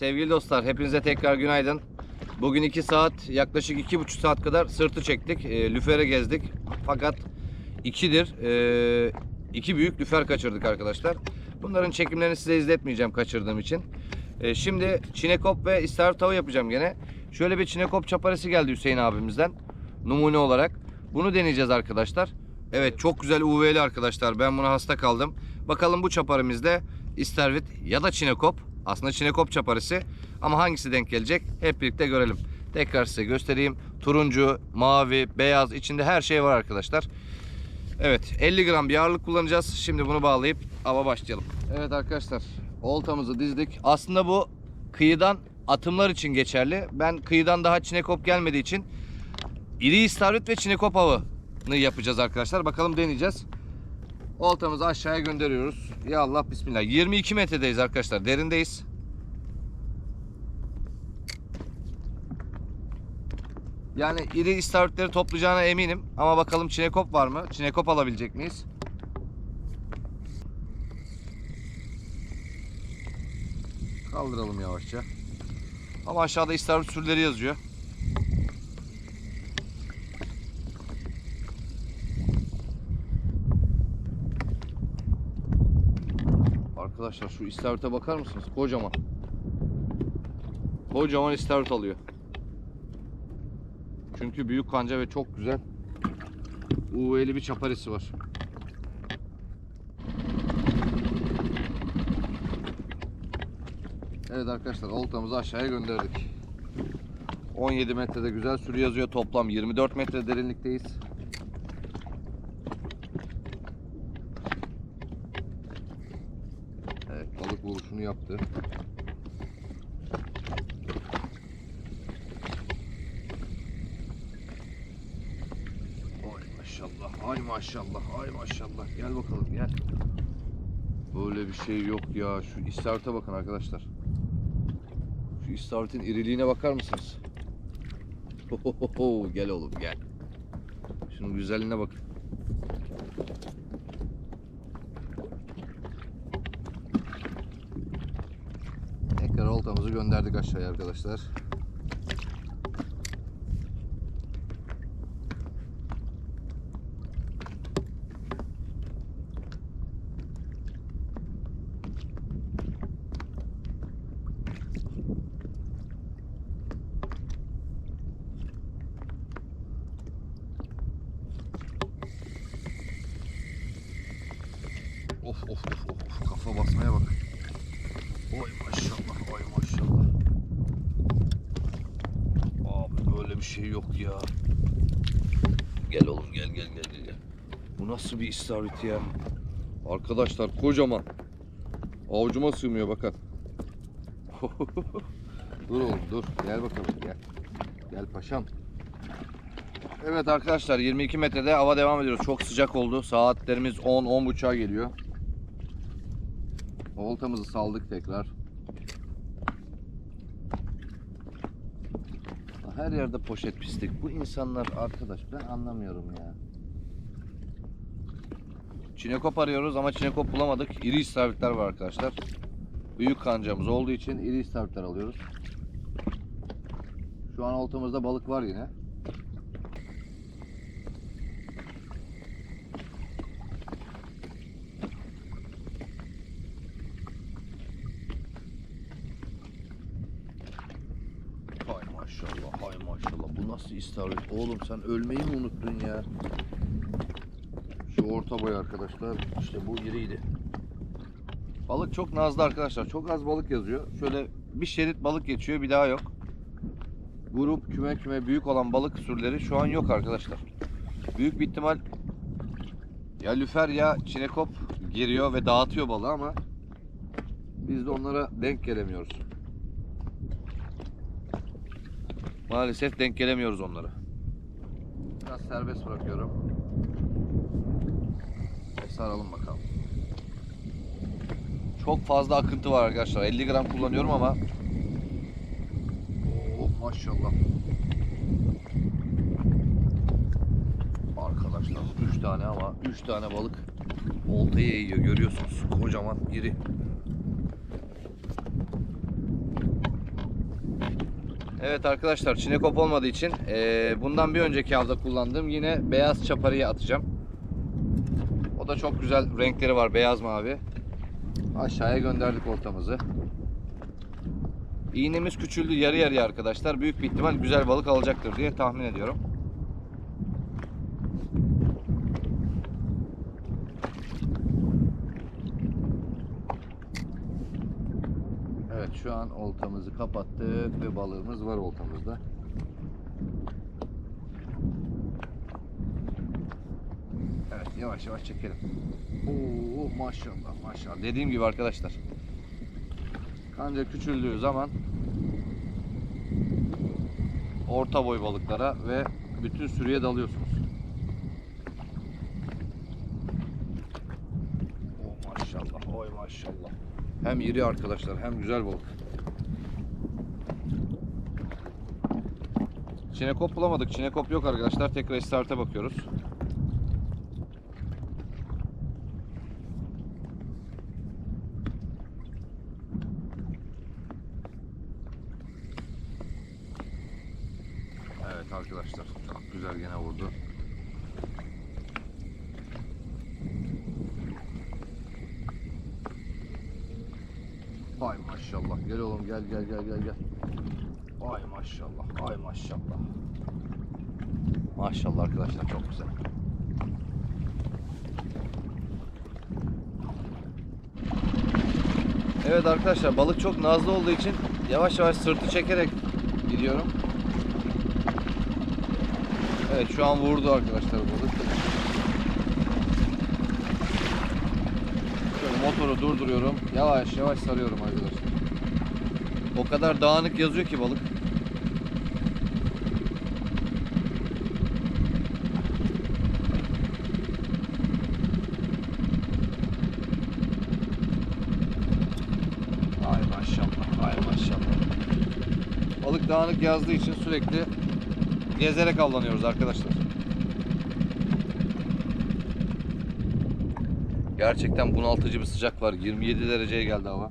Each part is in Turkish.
sevgili dostlar hepinize tekrar günaydın. Bugün 2 saat yaklaşık 2,5 saat kadar sırtı çektik. E, lüfere gezdik. Fakat ikidir e, iki büyük lüfer kaçırdık arkadaşlar. Bunların çekimlerini size izletmeyeceğim kaçırdığım için. E, şimdi çinekop ve istavrit tava yapacağım gene. Şöyle bir çinekop çaparesi geldi Hüseyin abimizden. Numune olarak. Bunu deneyeceğiz arkadaşlar. Evet çok güzel UV'li arkadaşlar. Ben buna hasta kaldım. Bakalım bu çaparımızda istavrit ya da çinekop. Aslında çinekop çaparısı. Ama hangisi denk gelecek hep birlikte görelim. Tekrar size göstereyim. Turuncu, mavi, beyaz içinde her şey var arkadaşlar. Evet 50 gram bir ağırlık kullanacağız. Şimdi bunu bağlayıp ava başlayalım. Evet arkadaşlar oltamızı dizdik. Aslında bu kıyıdan atımlar için geçerli. Ben kıyıdan daha çinekop gelmediği için iri istavrit ve çinekop avını yapacağız arkadaşlar. Bakalım deneyeceğiz. Oltamızı aşağıya gönderiyoruz. Ya Allah bismillah. 22 metredeyiz arkadaşlar. Derindeyiz. Yani iri istavritleri toplayacağına eminim. Ama bakalım çinekop var mı? Çinekop alabilecek miyiz? Kaldıralım yavaşça. Ama aşağıda istavrit sürüleri yazıyor. Arkadaşlar şu istavrite bakar mısınız? Kocaman. Kocaman istavrit alıyor. Çünkü büyük kanca ve çok güzel UV'li bir çaparisi var. Evet arkadaşlar oltamızı aşağıya gönderdik. 17 metrede güzel sürü yazıyor. Toplam 24 metre derinlikteyiz. Evet balık vuruşunu yaptı. Ay maşallah, ay maşallah, ay maşallah. Gel bakalım gel. Böyle bir şey yok ya. Şu istavrite bakın arkadaşlar. Şu istavritin iriliğine bakar mısınız? Hohoho, gel oğlum gel. Şunun güzelliğine bakın. Tekrar oltamızı gönderdik aşağıya arkadaşlar. Of of of of kafa basmaya bak. Oy maşallah oy maşallah. Abi böyle bir şey yok ya. Gel oğlum gel gel gel gel. Bu nasıl bir istavrit ya? Arkadaşlar kocaman. Avucuma sığmıyor bakın. dur oğlum dur. Gel bakalım gel. Gel paşam. Evet arkadaşlar 22 metrede hava devam ediyoruz. Çok sıcak oldu. Saatlerimiz 10 10 buçuğa geliyor. Oltamızı saldık tekrar. Her yerde poşet pislik. Bu insanlar arkadaş ben anlamıyorum ya. Çinekop arıyoruz ama çinekop bulamadık. İri istavritler var arkadaşlar. Büyük kancamız olduğu için iri istavritler alıyoruz. Şu an oltamızda balık var yine. Maşallah. Bu nasıl istavrit? Oğlum sen ölmeyi mi unuttun ya? Şu orta boy arkadaşlar. İşte bu iriydi. Balık çok nazlı arkadaşlar. Çok az balık yazıyor. Şöyle bir şerit balık geçiyor, bir daha yok. Grup küme küme büyük olan balık türleri şu an yok arkadaşlar. Büyük bir ihtimal ya lüfer ya çinekop giriyor ve dağıtıyor balığı ama biz de onlara denk gelemiyoruz. Maalesef denk gelemiyoruz onlara. Biraz serbest bırakıyorum. Saralım bakalım. Çok fazla akıntı var arkadaşlar. 50 gram kullanıyorum ama Oh maşallah. Arkadaşlar 3 tane ama 3 tane balık oltayı eğiyor görüyorsunuz. Kocaman iri. Evet arkadaşlar çinekop olmadığı için eee, bundan bir önceki avda kullandığım yine beyaz çaparıyı atacağım. O da çok güzel renkleri var beyaz mavi. Aşağıya gönderdik ortamızı. İğnemiz küçüldü yarı yarıya arkadaşlar. Büyük bir ihtimal güzel balık alacaktır diye tahmin ediyorum. Evet şu an oltamızı kapattık ve balığımız var oltamızda. Evet yavaş yavaş çekelim. Oo maşallah maşallah. Dediğim gibi arkadaşlar. Kanca küçüldüğü zaman orta boy balıklara ve bütün sürüye dalıyorsunuz. Oh maşallah, oy maşallah. Hem iri arkadaşlar hem güzel balık. Çinekop bulamadık. Çinekop yok arkadaşlar. Tekrar istarte bakıyoruz. Evet arkadaşlar çok güzel gene vurdu. Vay maşallah. Gel oğlum gel gel gel gel gel. Vay maşallah. Vay maşallah. Maşallah arkadaşlar çok güzel. Evet arkadaşlar balık çok nazlı olduğu için yavaş yavaş sırtı çekerek gidiyorum. Evet şu an vurdu arkadaşlar balık. Şöyle motoru durduruyorum. Yavaş yavaş sarıyorum arkadaşlar. O kadar dağınık yazıyor ki balık. Ay maşallah, ay maşallah. Balık dağınık yazdığı için sürekli gezerek avlanıyoruz arkadaşlar. Gerçekten bunaltıcı bir sıcak var. 27 dereceye geldi hava.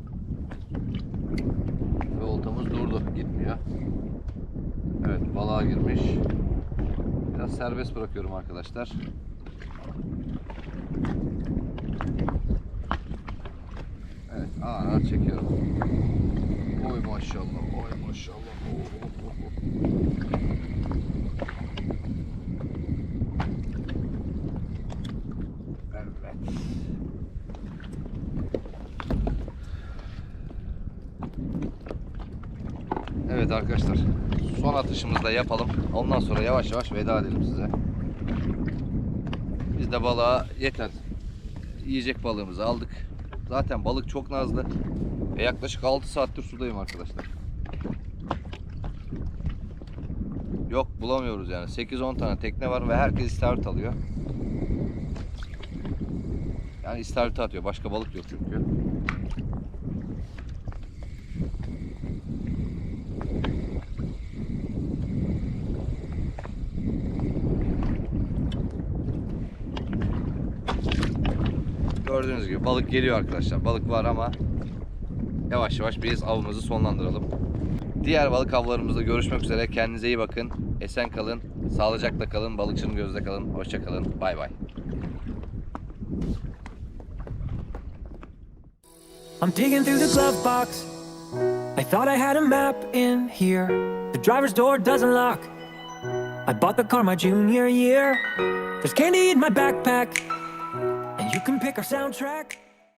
Ve oltamız durdu. Gitmiyor. Evet balığa girmiş. Biraz serbest bırakıyorum arkadaşlar. Evet ağır ağır çekiyorum. Oy maşallah. Oy maşallah. Oh, oh, oh. Evet. Evet arkadaşlar. Son atışımızı da yapalım. Ondan sonra yavaş yavaş veda edelim size. Biz de balığa yeter. Yiyecek balığımızı aldık. Zaten balık çok nazlı. Ve yaklaşık 6 saattir sudayım arkadaşlar. Yok bulamıyoruz yani. 8-10 tane tekne var ve herkes istavrit alıyor. Yani istavrit atıyor. Başka balık yok çünkü. Gördüğünüz gibi balık geliyor arkadaşlar. Balık var ama yavaş yavaş biz avımızı sonlandıralım. Diğer balık avlarımızda görüşmek üzere. Kendinize iyi bakın. Esen kalın. Sağlıcakla kalın. Balıkçının gözde kalın. Hoşça kalın. Bay bay. I'm digging through the glove box. I thought I had a map in here. The driver's door doesn't lock. I bought the car my junior year. There's candy in my backpack. Our soundtrack.